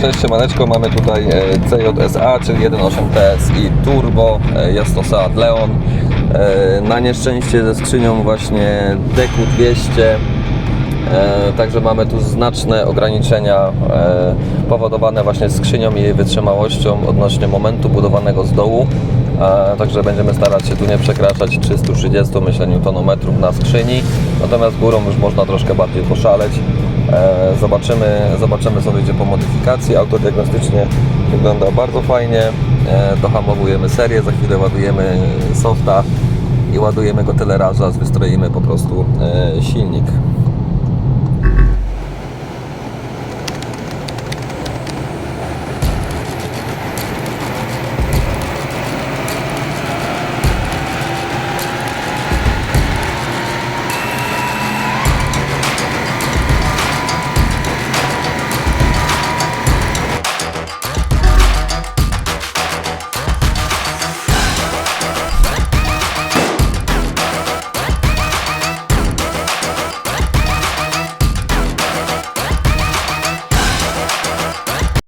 Cześć, siemaneczko, mamy tutaj e, CJSA, czyli 1.8 TSI Turbo, e, jest to Leon. E, Na nieszczęście ze skrzynią właśnie DQ200, e, także mamy tu znaczne ograniczenia e, powodowane właśnie skrzynią i jej wytrzymałością odnośnie momentu budowanego z dołu. E, Także będziemy starać się tu nie przekraczać 330 myślę newtonometrów na skrzyni, natomiast górą już można troszkę bardziej poszaleć. E, Zobaczymy, zobaczymy co wyjdzie po modyfikacji. Auto diagnostycznie wygląda bardzo fajnie. E, Dohamowujemy serię, za chwilę ładujemy softa i ładujemy go tyle razy, aż wystroimy po prostu e, silnik.